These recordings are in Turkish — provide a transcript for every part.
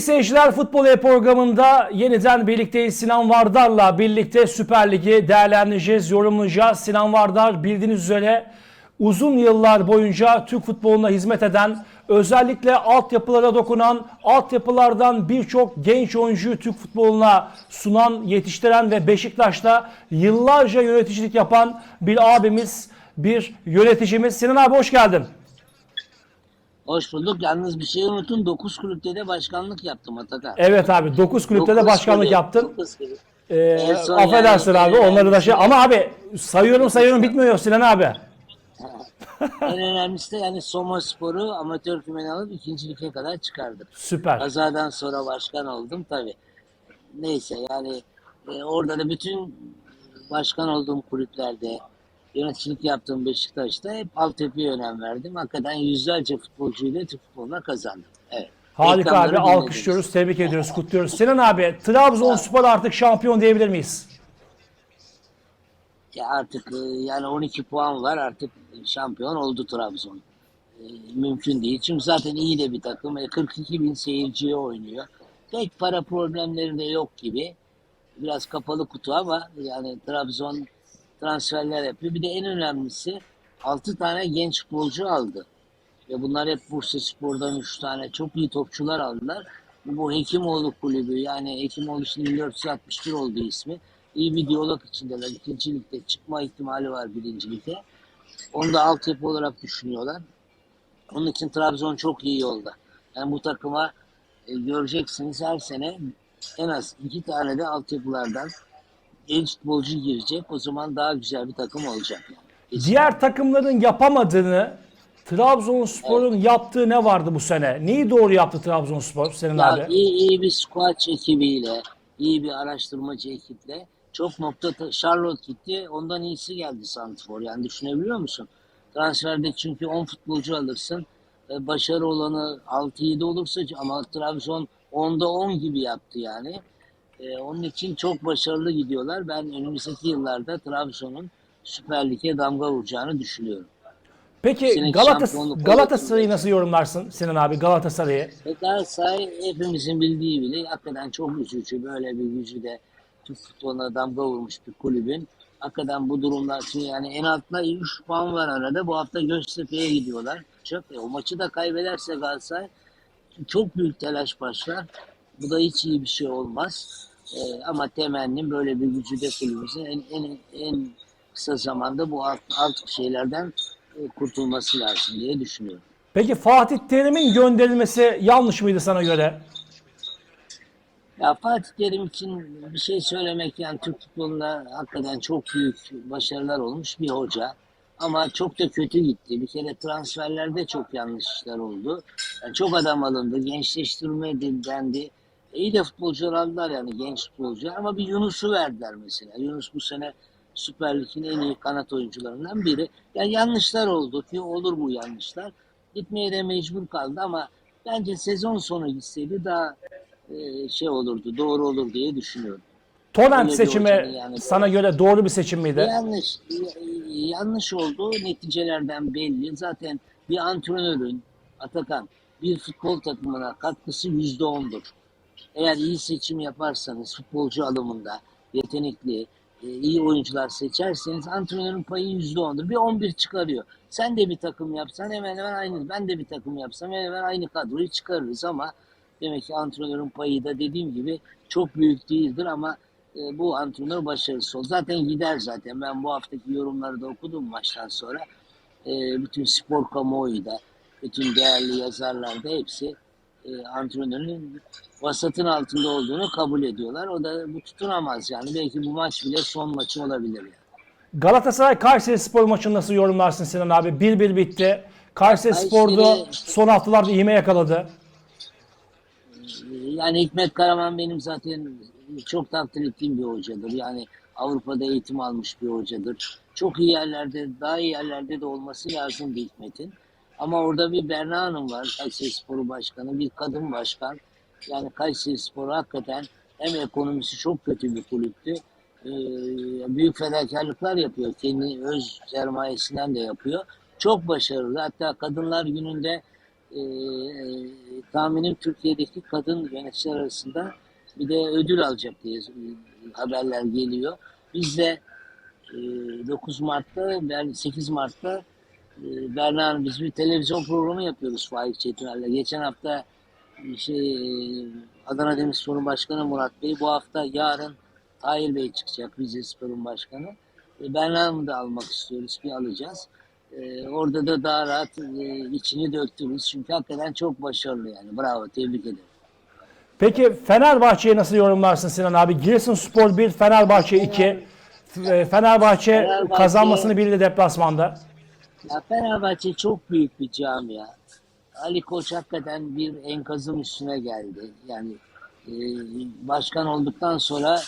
Sevgili seyirciler Futbol E programında yeniden birlikteyiz. Sinan Vardar'la birlikte Süper Lig'i değerlendireceğiz, yorumlayacağız. Sinan Vardar bildiğiniz üzere uzun yıllar boyunca Türk futboluna hizmet eden, özellikle altyapılara dokunan, altyapılardan birçok genç oyuncuyu Türk futboluna sunan, yetiştiren ve Beşiktaş'ta yıllarca yöneticilik yapan bir abimiz, bir yöneticimiz. Sinan abi hoş geldin. Hoş bulduk. Yalnız bir şey unutun. 9 kulüpte de başkanlık yaptım Atakan. Evet abi 9 kulüpte de Dokuz başkanlık kulüp, yaptın. dokuz kulüp. Ee, En son affedersin yani- abi onları da şey ama abi sayıyorum sayıyorum bitmiyor Sinan abi. en önemlisi de yani Soma Spor'u amatör kümeni alıp ikinci lige kadar çıkardım. Süper. Kazadan sonra başkan oldum tabii. Neyse yani e, orada da bütün başkan olduğum kulüplerde yöneticilik yaptığım Beşiktaş'ta hep altyapıya önem verdim. Hakikaten yüzlerce futbolcuyla Türk futboluna kazandım. Evet. Harika abi Reklamları dinlediniz. alkışlıyoruz, tebrik ediyoruz, kutluyoruz. Sinan abi Trabzonspor artık şampiyon diyebilir miyiz? Ya artık e, yani 12 puan var artık şampiyon oldu Trabzon. E, mümkün değil. Çünkü zaten iyi de bir takım. E, 42 bin seyirciye oynuyor. Pek para problemleri de yok gibi. Biraz kapalı kutu ama yani Trabzon transferler yapıyor. Bir de en önemlisi 6 tane genç futbolcu aldı. Ve bunlar hep Bursa Spor'dan 3 tane çok iyi topçular aldılar. Bu Hekimoğlu kulübü yani Hekimoğlu şimdi 1461 oldu ismi. İyi bir diyalog içindeler. İkinci ligde çıkma ihtimali var birinci ligde. Onu da altyapı olarak düşünüyorlar. Onun için Trabzon çok iyi yolda. Yani bu takıma e, göreceksiniz her sene en az iki tane de altyapılardan genç futbolcu girecek. O zaman daha güzel bir takım olacak. Yani. Diğer takımların yapamadığını Trabzonspor'un yaptığı ne vardı bu sene? Neyi doğru yaptı Trabzonspor senin Ya abi? iyi, iyi bir squat ekibiyle, iyi bir araştırmacı ekiple çok nokta ta- Charlotte gitti. Ondan iyisi geldi Santifor. Yani düşünebiliyor musun? Transferde çünkü 10 futbolcu alırsın. E, başarı olanı 6-7 olursa ama Trabzon 10'da 10 gibi yaptı yani. E, onun için çok başarılı gidiyorlar. Ben önümüzdeki yıllarda Trabzon'un Süper Lig'e damga vuracağını düşünüyorum. Peki Galatas Galatasaray'ı nasıl yorumlarsın Sinan abi Galatasaray'ı? Ve Galatasaray hepimizin bildiği bile hakikaten çok üzücü böyle bir gücüde Türk futboluna damga vurmuş bir kulübün. Hakikaten bu durumlar için yani en altta 3 puan var arada. Bu hafta Göztepe'ye gidiyorlar. Çok, e, o maçı da kaybederse Galatasaray çok büyük telaş başlar. Bu da hiç iyi bir şey olmaz. E, ama temennim böyle bir gücüde kulübümüzün en, en, en kısa zamanda bu alt, alt şeylerden e, kurtulması lazım diye düşünüyorum. Peki Fatih Terim'in gönderilmesi yanlış mıydı sana göre? Ya Fatih Terim için bir şey söylemek yani Türk futbolunda hakikaten çok büyük başarılar olmuş bir hoca. Ama çok da kötü gitti. Bir kere transferlerde çok yanlış işler oldu. Yani çok adam alındı, gençleştirme dendi. İyi de futbolcular aldılar yani genç futbolcular ama bir Yunus'u verdiler mesela. Yunus bu sene Süper Lig'in en iyi kanat oyuncularından biri. Yani yanlışlar oldu ki olur bu yanlışlar. Gitmeye de mecbur kaldı ama bence sezon sonu gitseydi daha e, şey olurdu, doğru olur diye düşünüyorum. Torrent seçimi yani- sana göre doğru bir seçim miydi? Yanlış, yanlış oldu. Neticelerden belli. Zaten bir antrenörün Atakan bir futbol takımına katkısı yüzde ondur. Eğer iyi seçim yaparsanız futbolcu alımında yetenekli, e, iyi oyuncular seçerseniz antrenörün payı yüzde ondur. Bir 11 çıkarıyor. Sen de bir takım yapsan hemen hemen aynı. Ben de bir takım yapsam hemen hemen aynı kadroyu çıkarırız ama demek ki antrenörün payı da dediğim gibi çok büyük değildir ama e, bu antrenör başarısı oldu. Zaten gider zaten. Ben bu haftaki yorumları da okudum maçtan sonra. E, bütün spor kamuoyu da, bütün değerli yazarlar da hepsi e, antrenörün vasatın altında olduğunu kabul ediyorlar. O da bu tutunamaz yani. Belki bu maç bile son maçı olabilir yani. Galatasaray Kayseri Spor maçını nasıl yorumlarsın Sinan abi? 1-1 bitti. Kayseri Spor'da son haftalarda iğme yakaladı. Yani Hikmet Karaman benim zaten çok takdir ettiğim bir hocadır. Yani Avrupa'da eğitim almış bir hocadır. Çok iyi yerlerde, daha iyi yerlerde de olması lazım Hikmet'in. Ama orada bir Berna Hanım var, Kayseri Sporu Başkanı, bir kadın başkan. Yani Kayseri Sporu hakikaten hem ekonomisi çok kötü bir kulüptü. Ee, büyük fedakarlıklar yapıyor. Kendi öz sermayesinden de yapıyor. Çok başarılı. Hatta Kadınlar Günü'nde e, tahminim Türkiye'deki kadın yöneticiler arasında bir de ödül alacak diye e, haberler geliyor. Biz de e, 9 Mart'ta, ben 8 Mart'ta e, Berna Hanım biz bir televizyon programı yapıyoruz Faik Çetiner'le. Geçen hafta e, şey e, Adana Demirspor'un başkanı Murat Bey bu hafta yarın Tahir Bey çıkacak Rizespor'un başkanı. E, Berna Hanım'ı da almak istiyoruz ki alacağız. Orada da daha rahat e, içini döktünüz. Çünkü hakikaten çok başarılı yani. Bravo, tebrik ederim. Peki Fenerbahçe'yi nasıl yorumlarsın Sinan abi? Giresunspor 1, Fenerbahçe 2. F- e, Fenerbahçe Fenerbahçe- kazanmasını bildi deplasmanda. Ya Fenerbahçe çok büyük bir camia. Ali Koç hakikaten bir enkazın üstüne geldi. Yani e, başkan olduktan sonra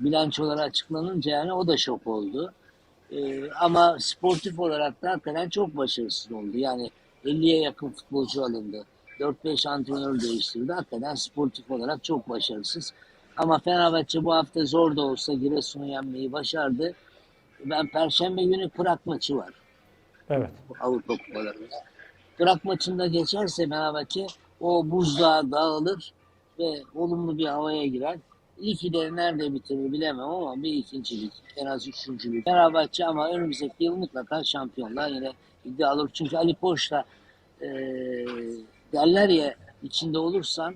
bilançoları açıklanınca yani o da şok oldu. E, ama sportif olarak da hakikaten çok başarısız oldu. Yani 50'ye yakın futbolcu alındı. 4-5 antrenör değiştirdi. Hakikaten sportif olarak çok başarısız. Ama Fenerbahçe bu hafta zor da olsa Giresun'u yenmeyi başardı. Ben Perşembe günü Prag maçı var. Evet. Avrupa kupalarında. Prag maçında geçerse Fenerbahçe o buzdağı dağılır ve olumlu bir havaya girer. Ligi de nerede bitirir bilemem ama bir ikincilik, en az üçüncülük. Fenerbahçe ama önümüzdeki yıl mutlaka şampiyonlar yine iddia olur. Çünkü Ali Koç da e, derler ya içinde olursan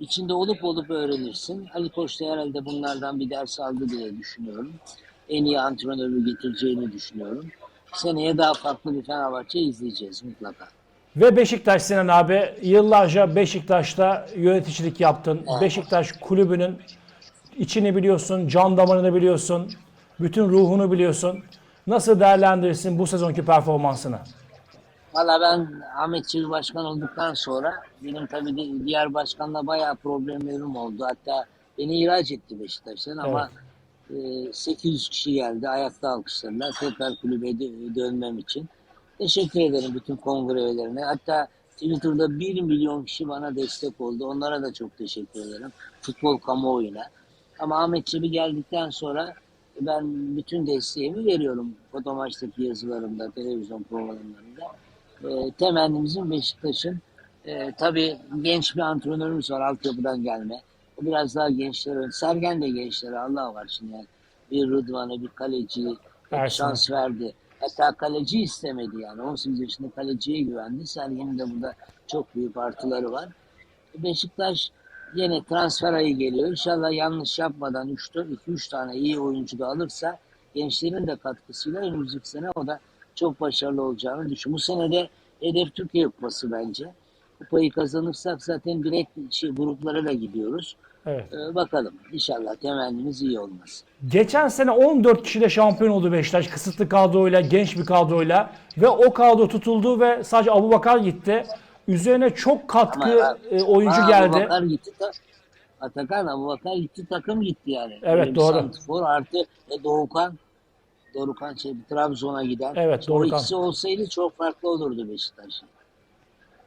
içinde olup olup öğrenirsin. Ali Koç da herhalde bunlardan bir ders aldı diye düşünüyorum. En iyi antrenörü getireceğini düşünüyorum. Seneye daha farklı bir Fenerbahçe izleyeceğiz mutlaka. Ve Beşiktaş Sinan abi yıllarca Beşiktaş'ta yöneticilik yaptın. Beşiktaş kulübünün içini biliyorsun, can damarını biliyorsun, bütün ruhunu biliyorsun. Nasıl değerlendirirsin bu sezonki performansını? Valla ben Ahmet Çebi başkan olduktan sonra benim tabii di- diğer başkanla bayağı problemlerim oldu. Hatta beni ihraç etti Beşiktaş'tan ama e, 800 kişi geldi ayakta alkışladılar tekrar kulübe dö- dönmem için. Teşekkür ederim bütün kongre üyelerine. Hatta Twitter'da 1 milyon kişi bana destek oldu. Onlara da çok teşekkür ederim. Futbol kamuoyuna. Ama Ahmet Çebi geldikten sonra ben bütün desteğimi veriyorum. Fotomaçtaki yazılarımda, televizyon programlarında. E, temennimizin Beşiktaş'ın e, tabii genç bir antrenörümüz var altyapıdan gelme. Biraz daha gençlere, Sergen de gençlere Allah var şimdi yani. Bir Rıdvan'ı, bir Ersin. şans verdi. Hatta kaleci istemedi yani. 18 yaşında kaleciye güvendi. Sergen'in de burada çok büyük artıları var. Beşiktaş yine transfer ayı geliyor. İnşallah yanlış yapmadan 2-3 tane iyi oyuncu da alırsa gençlerin de katkısıyla önümüzdeki sene o da çok başarılı olacağını düşünüyorum. Bu sene de hedef Türkiye Kupası bence. Kupayı kazanırsak zaten direkt şey, gruplara da gidiyoruz. Evet. Ee, bakalım. İnşallah temennimiz iyi olmaz. Geçen sene 14 kişiyle şampiyon oldu Beşiktaş. Kısıtlı kadroyla, genç bir kadroyla. Ve o kadro tutuldu ve sadece Abubakar gitti. Üzerine çok katkı Ama- e, oyuncu geldi. Abubakar gitti. Ta Atakan Abubakar gitti takım gitti yani. Evet, bir doğru. santrfor artı e, Doğukan Dorukan şey Trabzon'a giden. Evet, İşte O ikisi olsaydı çok farklı olurdu Beşiktaş.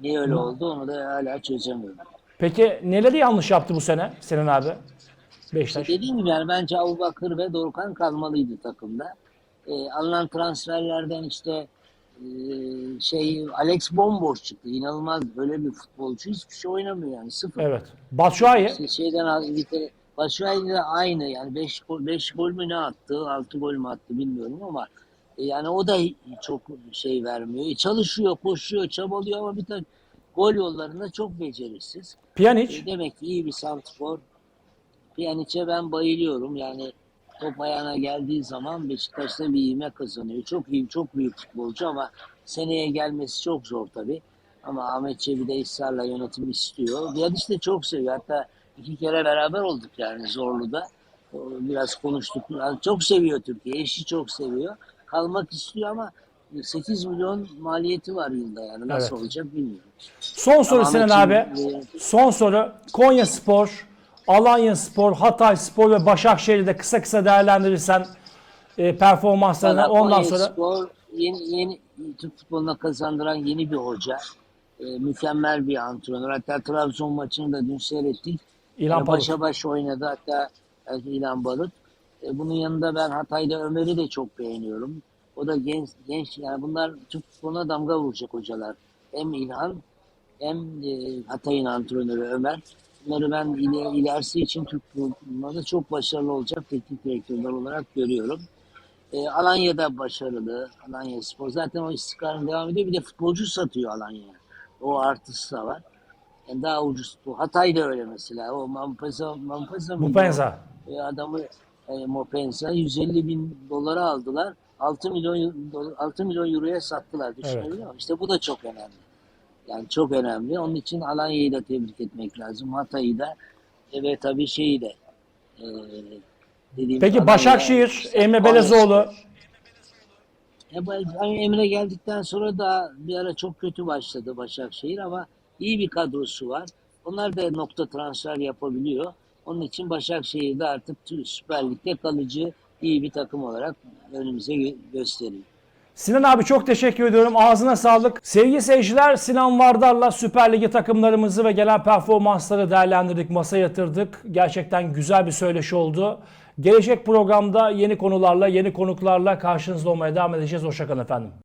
Niye öyle oldu onu da hala çözemiyorum. Peki neleri yanlış yaptı bu sene Sinan abi? Beşiktaş. Dediğim gibi yani bence Abubakır ve Dorukhan kalmalıydı takımda. Ee, alınan transferlerden işte e, şey Alex bomboş çıktı. İnanılmaz böyle bir futbolcu hiçbir şey oynamıyor yani sıfır. Evet. Batshuayi. İşte şeyden İngiltere Başakşehir de aynı yani 5 gol, beş gol mü ne attı 6 gol mü attı bilmiyorum ama yani o da çok şey vermiyor. E, çalışıyor, koşuyor, çabalıyor ama bir tek gol yollarında çok beceriksiz. Pjanic. E, demek ki iyi bir santrfor. Pjanic'e ben bayılıyorum. Yani top ayağına geldiği zaman Beşiktaş'ta bir ivme kazanıyor. Çok iyi, çok büyük futbolcu ama seneye gelmesi çok zor tabii. Ama Ahmet Çebi de ısrarla yönetim istiyor. Pjanic de çok seviyor. Hatta iki kere beraber olduk yani Zorlu'da. Biraz konuştuk. Yani çok seviyor Türkiye. Eşi çok seviyor. Kalmak istiyor ama 8 milyon maliyeti var yılda yani. Nasıl Evet. olacak bilmiyorum. Son soru Ahmet Sinan abi. Son soru. Konya Spor, Alanya Spor, Hatay Spor ve Başakşehir'i de kısa kısa değerlendirirsen e, performanslarını Valla ondan Konya sonra Spor yeni, yeni Türk futboluna kazandıran yeni bir hoca. Ee, mükemmel bir antrenör. Hatta Trabzon maçını da dün seyrettik. İlhan Palut. başa baş oynadı hatta belki İlhan Balık. Ee, bunun yanında ben Hatay'da Ömer'i de çok beğeniyorum. O da genç, genç yani bunlar Türk futboluna damga vuracak hocalar. Hem İlhan hem e, Hatay'ın antrenörü Ömer. Bunları ben ile, ilerisi için Türk futbolunda çok başarılı olacak teknik direktörler olarak görüyorum. E, Alanya'da başarılı. Alanya Spor. Zaten o istikrarın devam ediyor. Bir de futbolcu satıyor Alanya'ya. O artısı da var. Yani daha ucuz. Hatay da öyle mesela. O Mampeza mıydı o? Mupenza. E, adamı e, Mopenza 150 bin dolara aldılar. 6 milyon dolar- 6 milyon euroya sattılar. Düşünebiliyor musun? İşte bu da çok önemli. Yani çok önemli. Onun için Alanya'yı da tebrik etmek lazım. Hatay'ı da e, ve tabii şeyi de e, dediğim Peki Başakşehir, Emre Belezoğlu. E, Emre geldikten sonra da bir ara çok kötü başladı Başakşehir ama iyi bir kadrosu var. Onlar da nokta transfer yapabiliyor. Onun için Başakşehir de artık Süper Lig'de kalıcı iyi bir takım olarak önümüze gö- gösteriyor. Sinan abi çok teşekkür ediyorum. Ağzına sağlık. Sevgili seyirciler Sinan Vardar'la Süper Ligi takımlarımızı ve gelen performansları değerlendirdik, masaya yatırdık. Gerçekten güzel bir söyleşi oldu. Gelecek programda yeni konularla, yeni konuklarla karşınızda olmaya devam edeceğiz. Hoşçakalın efendim.